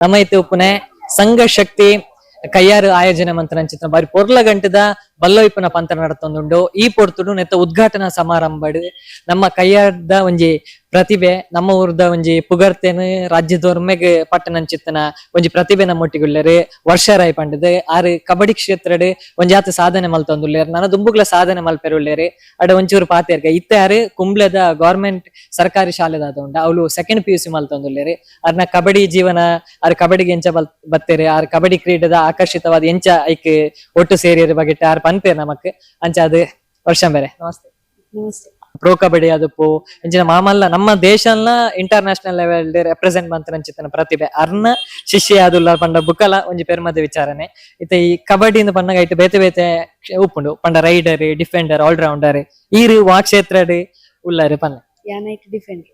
ನಮ್ಮ ಇತ್ತೆ ಉಪ್ಪುನೆ ಸಂಘ ಶಕ್ತಿ ಕೈಯಾರು ಆಯೋಜನೆ ಮಂತ್ರಂಚಿತ್ರ ಬಾರಿ ಪೊರ್ಲ ಗಂಟದ ಬಲ್ಲೋಯ್ಪನ ಪಂತ ನಡತೊಂದುಂಡು. ಈ ಪೊರ್ತುಡು ನೆತ್ತ ಉದ್ಘಾಟನಾ ಸಮಾರಂಭಡ್. ನಮ್ಮ ಕೈಯಾರ್ದ ಒಂಜಿ ಪ್ರತಿಭೆ, ನಮ್ಮ ಊರ್ದ ಒಂಜಿ ಪುಗರ್ತೆನ್, ರಾಜ್ಯದೊರ್ಮೆಗ್ ಪಟ್ಟಣಂಚಿತ್ತನ ಒಂಜಿ ಪ್ರತಿಭೆ ನಮ್ಮೊಟ್ಟಿಗುಳ್ಳರು ವರ್ಷರಾಯ್ ಪಂಡದು ಆರು ಕಬಡ್ಡಿ ಕ್ಷೇತ್ರಡ್ ಒಂಜಿ ಆತ ಸಾಧನೆ ಮಲ್ತೊಂದುಲ್ಲೇರು ನಾನು ದುಂಬುಗ್ಲ ಸಾಧನೆ ಮಲ್ಪೆರುಳ್ಳೇರು. ಅಡ ಒಂಚೂರು ಪಾತೇರ್ಗ. ಇತ್ತೆ ಯಾರು ಕುಂಬ್ಳದ ಗೌರ್ಮೆಂಟ್ ಸರ್ಕಾರಿ ಶಾಲೆದಾದ ಉಂಡ ಅವಳು ಸೆಕೆಂಡ್ ಪಿ ಯು ಸಿ ಮಲ್ತೊಂದುಲ್ಲೇರು ಅರ್ನ ಕಬಡ್ಡಿ ಜೀವನ, ಆರ್ ಕಬಡ್ಡಿಗೆ ಎಂಚ ಬಲ್, ಬತ್ತೇರಿ. ಕಬಡ್ಡಿ ಕ್ರೀಡೆದ ಆಕರ್ಷಿತವಾದ ಎಂಚ ಐಕ್ ಒಟ್ಟು ಸೇರಿಯರ ಬಗೆಟ್ ಆರ್ ಅಂಚ ಅದು ವರ್ಷ ಬೇರೆ. ನಮಸ್ತೆ. ನಮಸ್ತೆ. ಪ್ರೋ ಕಬಡ್ಡಿ ಅದಪ್ಪು ಇಂಚಿನ ಮಾಮಲ್ಲ ನಮ್ಮ ದೇಶನ ಇಂಟರ್ನ್ಯಾಷನಲ್ ಲೆವೆಲ್ ರೆಪ್ರೆಸೆಂಟ್ ಮಂತ್ರ ಪ್ರತಿಭೆ. ಅರ್ನ ಶಿಷ್ಯ ಅದುಲ್ಲ ಪಂಡ ಬುಕಲ ಒಂಜಿ ಪೆರ್ಮದ ವಿಚಾರನೆ. ಇತ್ತೆ ಈ ಕಬಡ್ಡಿ ಪಂಡಗ ಇಟ್ಟು ಬೇತೆ ಬೇತೆ ಉಪ್ಪುಂಡು. ಪಂಡ ರೈಡರ್ ಡಿಫೆಂಡರ್ ಆಲ್ರೌಂಡರ್ ಈರು ವಾ ಕ್ಷೇತ್ರ ಉಳ್ಳಾರು ಪನ್ನ ಯಾನೈಟ್ ಡಿಫೆಂಡ್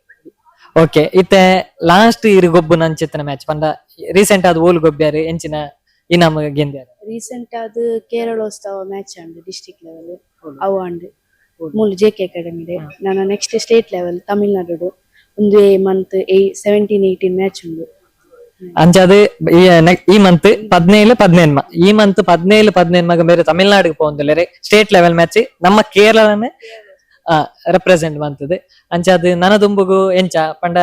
ಓಕೆ ಇತ್ತೆ ಲಾಸ್ಟ್ ಇರು ಗೊಬ್ಬು ನಂಚಿತ್ತಿನ ಮ್ಯಾಚ್ ಪಂಡ ರೀಸೆಂಟ್ ಆದ್ ಓಲ್ ಗೊಬ್ಬ್ಯಾರು ಎಂಚಿನ ಇನಾಮ ಗೆಂದ್ಯಾರು ರೀಸೆಂಟ್ ಆದ್ Keralotsavam match and district level ಅವು ಆಂಡ್ ಮೂಲು ಜೆ ಕೆ ಅಕಾಡೆಮಿ ನಾನು ನೆಕ್ಸ್ಟ್ ಸ್ಟೇಟ್ ಲೆವೆಲ್ ತಮಿಳ್ನಾಡು ಒಂದು ಮಂತ್ ಸೆವೆಂಟೀನ್ ಏಯ್ಟೀನ್ ಮ್ಯಾಚ್ ಉಂಡು ಅಂಚದು ಈ ne- ಈ ಮಂತ್ ಪದ್ನೇಳು ಪದ್ನೇನ್ಮ ಈ ಮಂತ್ ಪದ್ನೇಳು ಪದ್ನೇನ್ಮಗ ಬೇರೆ ತಮಿಳ್ನಾಡಿಗೆ ಪೋಂದಿಲ್ಲರೆ ಸ್ಟೇಟ್ ಲೆವೆಲ್ ಮ್ಯಾಚ್ ನಮ್ಮ ಕೇರಳನೇ ರೆಪ್ರೆಸೆಂಟ್ ಮಂತದೆ ಅಂಚ ಅದು ನನದುಂಬುಗು ಎಂಚ, ಪಂಡ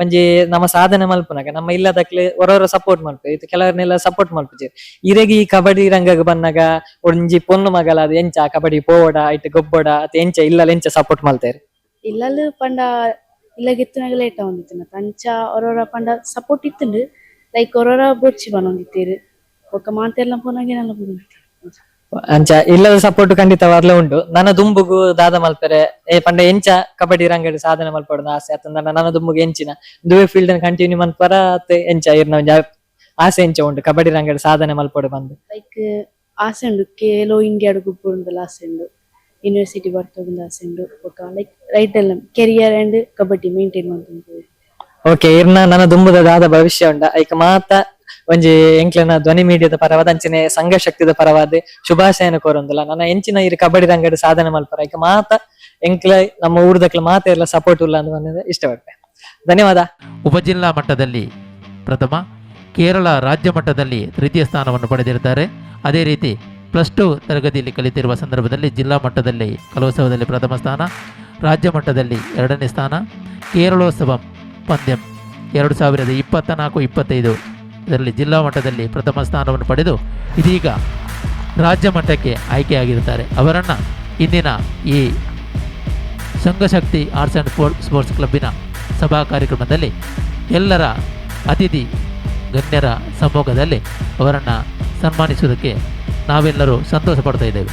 ಒಂಜಿ ನಮ್ಮ ಸಾಧನೆ ಮಲ್ಪುನಾಗ, ನಮ್ಮ ಇಲ್ಲದಕ್ಲೆ ಒರವರ ಸಪೋರ್ಟ್ ಮಲ್ಪು ಇದು ಕೆಲವರ್ನೆಲ್ಲ ಸಪೋರ್ಟ್ ಮಲ್ಪುಜಿ ಇರೆಗಿ ಕಬಡ್ಡಿ ರಂಗಗ್ ಬನ್ನಗ ಒಂಜಿ ಪೊನ್ನು ಮಗಲ ಅದು ಎಂಚ ಕಬಡ್ಡಿ ಪೋವಡ ಇಟ್ಟು ಗೊಬ್ಬಡ ಅದು ಎಂಚ ಇಲ್ಲ ಎಂಚ ಸಪೋರ್ಟ್ ಮಲ್ತೇರಿ ಇಲ್ಲಲು ಪಂಡ ಇಲ್ಲ ಲೇಟ್ ಆವಂದಿತ್ತು. ಅಂಚ ಅವರವರ ಪಂಡ ಸಪೋರ್ಟ್ ಇತ್ತುಂಡು ಲೈಕ್ ಅವರವರ ಬೊಚ್ಚಿ ಬನ್ನೊಂದಿತ್ತೀರು ಒಕ್ಕ ಮಾತೆಲ್ಲ ಪೋನಾಗೆ ನೆಲ್ಲ ಅಂಚ ಇಲ್ಲದ ಸಪೋರ್ಟ್ ಖಂಡಿತವಾಗ್ಲೂ ಉಂಟು. ನನ್ನ ದುಂಬುಗು ದಾದ ಮಲ್ಪೆರೆ ಏ ಪಂಡ ಎಂಚ ಕಬಡ್ಡಿ ರಂಗಡ್ ಸಾಧನೆ ಮಲ್ಪಡೋದು ಆಸೆ. ಅತ್ತಂದ ನನ್ನ ದುಂಬುಗು ಎಂಚಿನ. ದುವೆ ಫೀಲ್ಡ್ ಕಂಟಿನ್ಯೂ ಮಲ್ಪರ ಅತ್ತೆ ಎಂಚ ಇರ್ನ ಒಂಜ ಆಸೆ ಎಂಚ ಉಂಟು. ಕಬಡ್ಡಿ ರಂಗಡ್ ಸಾಧನೆ ಮಲ್ಪಡು ಬಂದು. ಲೈಕ್ ಆಸೆ ಉಂಡು. ಕೇಲೋ ಇಂಡಿಯಾಡ್ ಗುಪ್ಪುಂಡಲ ಆಸೆ ಉಂಡು. ಯೂನಿವರ್ಸಿಟಿ ಬರ್ತದ ಆಸೆ ಉಂಡು. ಲೈಕ್ ರೈಟ್ ಎಲ್ಲ ಕೆರಿಯರ್ ಅಂಡ್ ಕಬಡ್ಡಿ ಮೇಂಟೈನ್ ಮಾಡ್ತೀನಿ ಓಕೆ ಇರ್ನ ನನ್ನ ದುಂಬುದ ದಾದ ಭವಿಷ್ಯ ಉಂಡ ಐಕ ಮಾತ ಒಂಜಿ ಎಂಕ್ಲೆನ ಧ್ವನಿ ಮೀಡಿಯಾದ ಪರವಾದ, ಅಂಚಿನ ಸಂಘ ಶಕ್ತಿದ ಪರವಾದ ಶುಭಾಶಯನ ಕೋರೊಂದುಲ್ಲ ನನ್ನ ಎಂಚಿನ ಇರು ಕಬಡ್ಡಿ ರಂಗಡ್ ಸಾಧನೆ ಮಲ್ಪರ. ಈಗ ಮಾತ ಎಂಕ್ಲ, ನಮ್ಮ ಊರ್ದಕ್ಲ ಮಾತ ಎಲ್ಲ ಸಪೋರ್ಟ್ ಇಲ್ಲ ಅಂತ ಬಂದಿದೆ. ಇಷ್ಟಪಡ್ತೆ ಧನ್ಯವಾದ. ಉಪಜಿಲ್ಲಾ ಮಟ್ಟದಲ್ಲಿ ಪ್ರಥಮ, ಕೇರಳ ರಾಜ್ಯ ಮಟ್ಟದಲ್ಲಿ ತೃತೀಯ ಸ್ಥಾನವನ್ನು ಪಡೆದಿರುತ್ತಾರೆ. ಅದೇ ರೀತಿ ಪ್ಲಸ್ ಟು ತರಗತಿಯಲ್ಲಿ ಕಲಿತಿರುವ ಸಂದರ್ಭದಲ್ಲಿ ಜಿಲ್ಲಾ ಮಟ್ಟದಲ್ಲಿ ಕಲೋತ್ಸವದಲ್ಲಿ ಪ್ರಥಮ ಸ್ಥಾನ, ರಾಜ್ಯ ಮಟ್ಟದಲ್ಲಿ ಎರಡನೇ ಸ್ಥಾನ, ಕೇರಳೋತ್ಸವ ಪಂದ್ಯಂ ಎರಡು ಸಾವಿರದ ಇಪ್ಪತ್ತ ನಾಲ್ಕು ಇಪ್ಪತ್ತೈದು ಇದರಲ್ಲಿ ಜಿಲ್ಲಾ ಮಟ್ಟದಲ್ಲಿ ಪ್ರಥಮ ಸ್ಥಾನವನ್ನು ಪಡೆದು ಇದೀಗ ರಾಜ್ಯ ಮಟ್ಟಕ್ಕೆ ಆಯ್ಕೆಯಾಗಿರುತ್ತಾರೆ. ಅವರನ್ನು ಇಂದಿನ ಈ ಸಂಘಶಕ್ತಿ ಆರ್ಟ್ಸ್ ಆ್ಯಂಡ್ ಸ್ಪೋರ್ಟ್ಸ್ ಕ್ಲಬ್ಬಿನ ಸಭಾ ಕಾರ್ಯಕ್ರಮದಲ್ಲಿ ಎಲ್ಲರ ಅತಿಥಿ ಗಣ್ಯರ ಸಮ್ಮುಖದಲ್ಲಿ ಅವರನ್ನು ಸನ್ಮಾನಿಸುವುದಕ್ಕೆ ನಾವೆಲ್ಲರೂ ಸಂತೋಷ ಪಡ್ತಾ ಇದ್ದೇವೆ.